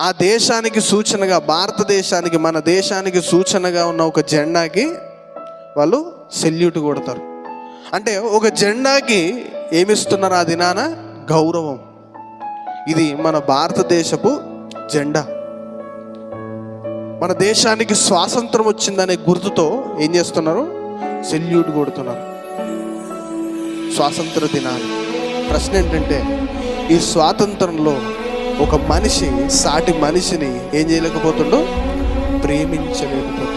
ఆ దేశానికి సూచనగా భారతదేశానికి మన దేశానికి సూచనగా ఉన్న ఒక జెండాకి వాళ్ళు సెల్యూట్ కొడతారు. అంటే ఒక జెండాకి ఏమిస్తున్నారు ఆ దినాన? గౌరవం. ఇది మన భారతదేశపు జెండా. మన దేశానికి స్వాతంత్రం వచ్చిందనే గుర్తుతో ఏం చేస్తున్నారు? సెల్యూట్ కొడుతున్నారు. స్వాతంత్ర దినాన్ని ప్రశ్న ఏంటంటే ఈ స్వాతంత్రంలో ఒక మనిషి సాటి మనిషిని ఏం చేయలేకపోతుండో? ప్రేమించలేకపోతుండో.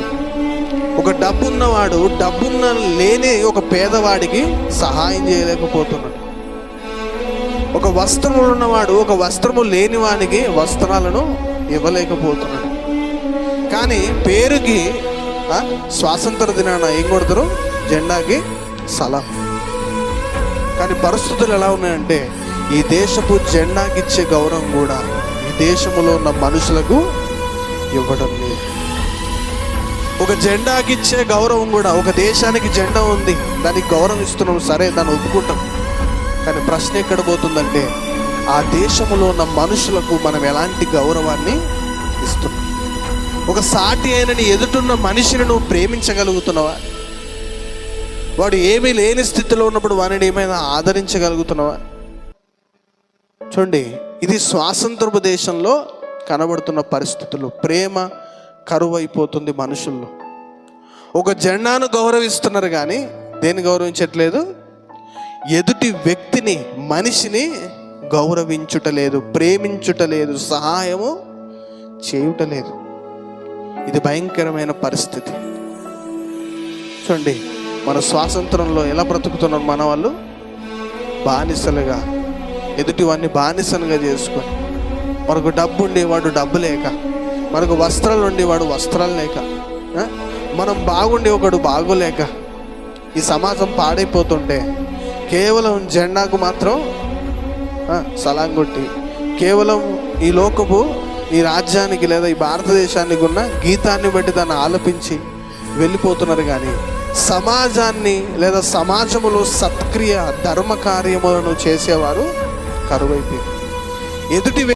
ఒక డబ్బున్నవాడు డబ్బున్న లేని ఒక పేదవాడికి సహాయం చేయలేకపోతున్నాడు. ఒక వస్త్రములు ఉన్నవాడు ఒక వస్త్రము లేని వానికి వస్త్రాలను ఇవ్వలేకపోతున్నాడు. కానీ పేరుకి స్వాతంత్ర దినాన ఏం కొడతారు? జెండాకి సలాం కానీ పరిస్థితులు ఎలా ఉన్నాయంటే ఈ దేశపు జెండాకిచ్చే గౌరవం కూడా ఈ దేశంలో ఉన్న మనుషులకు ఇవ్వడం లేదు. ఒక జెండాకి ఇచ్చే గౌరవం కూడా ఒక దేశానికి జెండా ఉంది దానికి గౌరవం ఇస్తున్నాం సరే దాన్ని ఒప్పుకుంటాం. కానీ ప్రశ్న ఎక్కడ పోతుందంటే ఆ దేశంలో ఉన్న మనుషులకు మనం ఎలాంటి గౌరవాన్ని ఇస్తున్నాం? ఒక సాటి అయినని ఎదుటున్న మనిషిని నువ్వు ప్రేమించగలుగుతున్నావా? వాడు ఏమీ లేని స్థితిలో ఉన్నప్పుడు వాడిని ఏమైనా ఆదరించగలుగుతున్నావా? చూడండి ఇది స్వాతంత్రపు దేశంలో కనబడుతున్న పరిస్థితులు. ప్రేమ కరువైపోతుంది మనుషుల్లో. ఒక జెండాను గౌరవిస్తున్నారు కానీ దేన్ని గౌరవించట్లేదు? ఎదుటి వ్యక్తిని మనిషిని గౌరవించుటలేదు ప్రేమించుటలేదు సహాయము చేయుటలేదు. ఇది భయంకరమైన పరిస్థితి. చూడండి మన స్వాతంత్రంలో ఎలా బ్రతుకుతున్నారు మన వాళ్ళు బానిసలుగా. ఎదుటి బానిసనగా చేసుకొని మనకు డబ్బు ఉండేవాడు డబ్బు లేక. మనకు వస్త్రాలు ఉండేవాడు వస్త్రాలు లేక. మనం బాగుండే ఒకడు బాగోలేక. ఈ సమాజం పాడైపోతుంటే కేవలం జెండాకు మాత్రం ఆ, సలాం కొట్టి. కేవలం ఈ లోకపు ఈ రాజ్యానికి లేదా ఈ భారతదేశానికి ఉన్న గీతాన్ని బట్టి దాన్ని ఆలపించి వెళ్ళిపోతున్నారు కానీ సమాజాన్ని లేదా సమాజములో సత్క్రియ ధర్మ కార్యములను చేసేవారు కరువైపోయింది. ఎదుటి